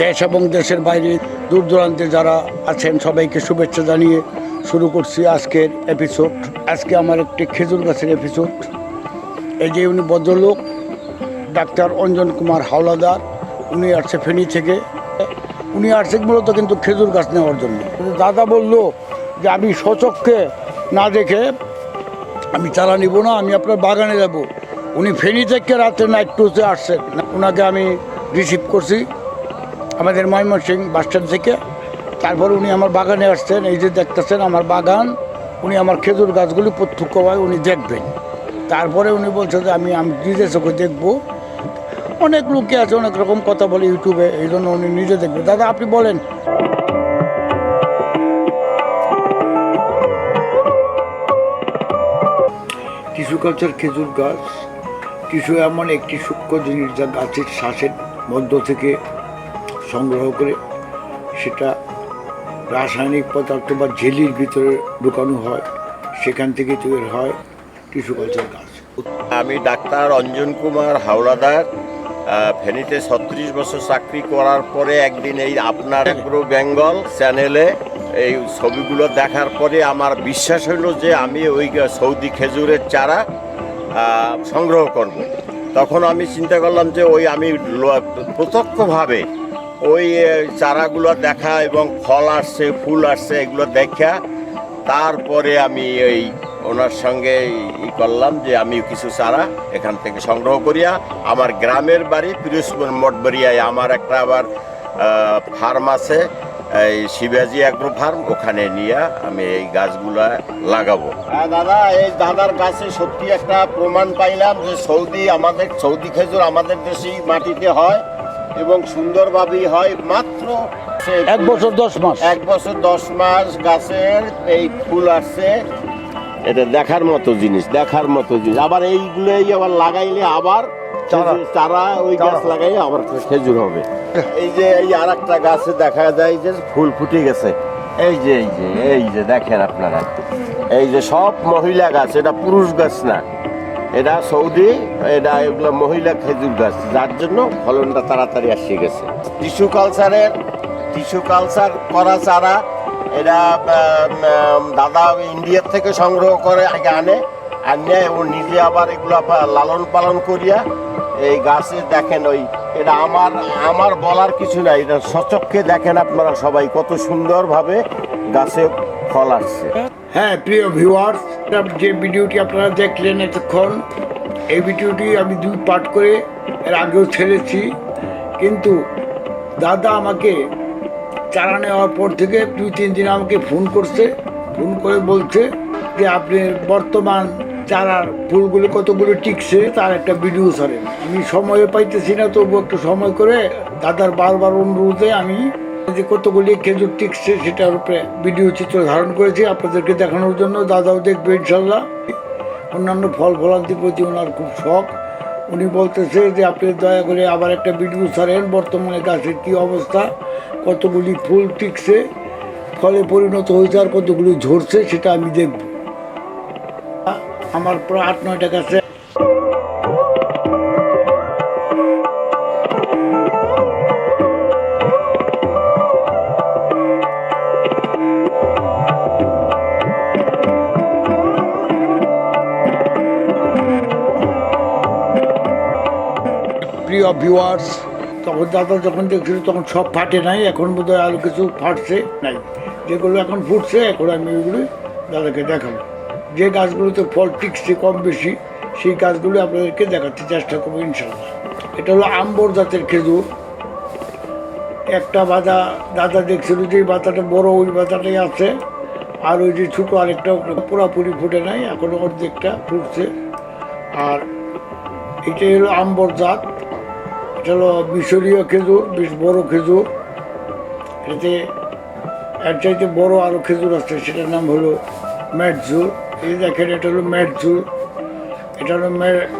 দেশ এবং দেশের বাইরে দূর দূরান্তে যারা আছেন, সবাইকে শুভেচ্ছা জানিয়ে শুরু করছি আজকের এপিসোড আজকে আমার একটি খেজুর গাছের এপিসোড এই যে উনি ভদ্রলোক, ডাক্তার অঞ্জন কুমার হাওলাদার, উনি আসছে ফেনী থেকে। উনি আসছে মূলত কিন্তু খেজুর গাছ নেওয়ার জন্য। দাদা বলল যে, আমি সচক্ষে না দেখে আমি চারা নিব না, আমি আপনার বাগানে যাব। উনি ফেনী থেকে রাতে নাইট টুতে আসছেন। ওনাকে আমি রিসিভ করছি। আমাদের ময়মনসিং বাসস্ট্যান্ড থেকে। তারপর উনি আমার বাগানে আসছেন, এই যে দেখতেছেন আমার বাগান, উনি আমার খেজুর গাছগুলি প্রত্যক্ষভাবে উনি দেখবেন। তারপরে উনি বলছে যে, আমি আমি নিজে চোখে দেখব। অনেক লোকে আছে, অনেক রকম কথা বলে ইউটিউবে, এই জন্য উনি নিজে দেখবে। দাদা, আপনি বলেন। টিস্যু কালচার খেজুর গাছ টিস্যু এমন একটি সূক্ষ্ম জিনিস যা গাছের শ্বাসের মধ্য থেকে সংগ্রহ করে সেটা রাসায়নিক পদার্থ বা ঝিলির ভিতরে ঢুকানো হয়, সেখান থেকে তৈরি হয় টিস্যু কালচার গাছ আমি ডাক্তার অঞ্জন কুমার হাওড়াদার ফেনীতে ছত্রিশ বছর চাকরি করার পরে একদিন এই আপনার অ্যাগ্রো বেঙ্গল চ্যানেলে এই ছবিগুলো দেখার পরে আমার বিশ্বাস হলো যে আমি ওই সৌদি খেজুরের চারা সংগ্রহ করব। তখন আমি চিন্তা করলাম যে ওই আমি প্রত্যক্ষভাবে ওই চারাগুলো দেখা এবং ফল আসছে, ফুল আসছে, এগুলো দেখা। তারপরে আমি এই ওনার সঙ্গে ই করলাম যে আমি কিছু চারা এখান থেকে সংগ্রহ করিয়া আমার গ্রামের বাড়ি পিরোজপুর মঠবাড়িয়ায় আমার একটা আবার ফার্ম আছে, এই শিবাজি অ্যাগ্রো ফার্ম, ওখানে নিয়ে আমি এই গাছগুলা লাগাবো। হ্যাঁ দাদা, এই দাদার গাছে সত্যি একটা প্রমাণ পাইলাম যে সৌদি আমাদের, সৌদি খেজুর আমাদের দেশেই মাটিতে হয়। এবং সুন্দরভাবেই হয় মাত্র এক বছর দশ মাস। এক বছর দশ মাস গাছের এই ফুল আসছে। এটা দেখার মতো জিনিস দেখার মতো জিনিস। আবার এইগুলোই আবার লাগাইলে আবার চারা। ওই গাছ চারা। লাগাইলে আবার খেজুর হবে। এই যে এই আর একটা গাছে দেখা যায় যে ফুল ফুটে গেছে। এই যে এই যে এই যে দেখেন আপনারা। এই যে সব মহিলা গাছ এটা পুরুষ গাছ না। এটা সৌদি, এটা এগুলো মহিলা খেজুর গাছ। যার জন্য ফলনটা তাড়াতাড়ি আসে গেছে। টিস্যু কালচারের, টিস্যু কালচার করা চারা এটা দাদা ইন্ডিয়ার থেকে সংগ্রহ করে আগে আনে আনে ও নিজে আবার এগুলো লালন পালন করিয়া এই গাছে দেখেন ওই, এটা আমার আমার বলার কিছু নাই, এটা সচক্ষে দেখেন আপনারা সবাই কত সুন্দরভাবে গাছে ফল আসছে। হ্যাঁ প্রিয় ভিউয়ার্স যে ভিডিওটি আপনারা দেখলেন এতক্ষণ, এই ভিডিওটি আমি দুই পার্ট করে এর আগেও ছেড়েছি। কিন্তু দাদা আমাকে চারা নেওয়ার পর থেকে দুই, তিন দিন আমাকে ফোন করছে। ফোন করে বলছে যে, আপনি বর্তমান চারার ফুলগুলো কতগুলো টিকছে, তার একটা ভিডিও ছাড়েন। আমি সময় পাইতেছি না তবু একটু সময় করে দাদার বারবার অনুরোধে আমি যে কতগুলি খেজুর টিকছে সেটার উপরে ভিডিও চিত্র ধারণ করেছি। আপনাদেরকে দেখানোর জন্য দাদাও দেখবে ইনশাল্লাহ। অন্যান্য ফল ফলান্তির প্রতি ওনার খুব শখ। উনি বলতেছে যে, আপনি দয়া করে আবার একটা ভিডিও ছাড়েন। বর্তমানে গাছের কী অবস্থা? কতগুলি ফুল টিকছে ফলে পরিণত হয়েছে আর কতগুলি ঝরছে সেটা আমি দেখব। আমার প্রায় আট নয়টা গাছে ভিউয়ার্স তখন দাদা যখন দেখছিল, তখন সব ফাটে নাই, এখন বোধহয় আরও কিছু ফাটছে নাই। যেগুলো এখন ফুটছে, এখন আমি ওইগুলো দাদাকে দেখাবো। যে গাছগুলোতে ফল টিকছে কম বেশি, সেই গাছগুলো আপনাদেরকে দেখাতে চেষ্টা করব ইনশাল্লাহ এটা হলো আম্বর জাতের খেজুর। একটা বাদা দাদা দেখছিল যে বাতাটা বড়, ওই বাতাটাই আছে। আর ওই যে ছোটো আরেকটা পুরাপুরি ফুটে নাই, এখনও অর্ধেকটা ফুটছে। আর এটাই হলো আম্বর জাত। এটা হলো মিশরীয় খেজুর, বেশ বড় খেজুর। এতে এর চাইতে বড় আরও খেজুর আছে, সেটার নাম হলো ম্যাটজুল এই দেখেন, এটা হলো ম্যাটজুল এটা হলো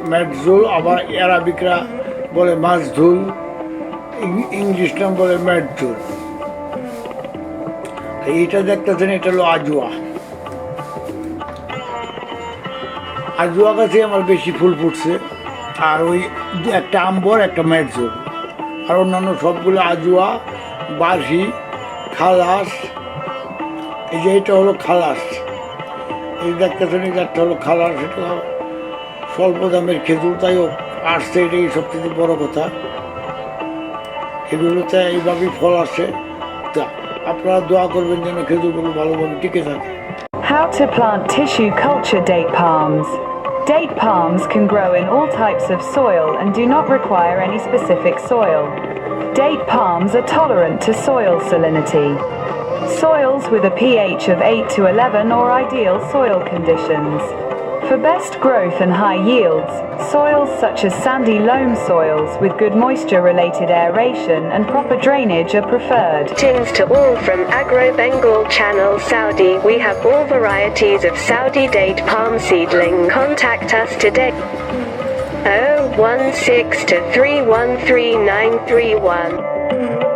ম্যাটজুল আবার অ্যারাবিকরা বলে মাছঝুল, ইং- ইংলিশ নাম বলে ম্যাটজুল এইটা দেখতেছেন, এটা হলো আজুয়া। আজুয়া গাছে আমার বেশি ফুল ফুটছে। আর ওই একটা আম্বর, একটা ম্যাটজুল আর অন্যান্য সবগুলো আজুয়া, বাঁশি, খালাস। এই যে এটা হলো খালাস। এই দেখতেছেন, এই একটা হলো খালাস। এটা স্বল্প দামের খেজুর। তাই আসছে, এটাই সবথেকে বড় কথা। এগুলোতে এইভাবেই ফল আসে। তা আপনারা দোয়া করবেন যেন খেজুরগুলো ভালোভাবে টিকে থাকে। How to plant tissue culture date palms. Date palms can grow in all types of soil and do not require any specific soil. Date palms are tolerant to soil salinity. Soils with a pH of 8 to 11 are ideal soil conditions. For best growth and high yields, soils such as sandy loam soils with good moisture related aeration and proper drainage are preferred. Greetings to all from Agro Bengal Channel Saudi. We have all varieties of Saudi date palm seedling. Contact us today. 016 to 313931.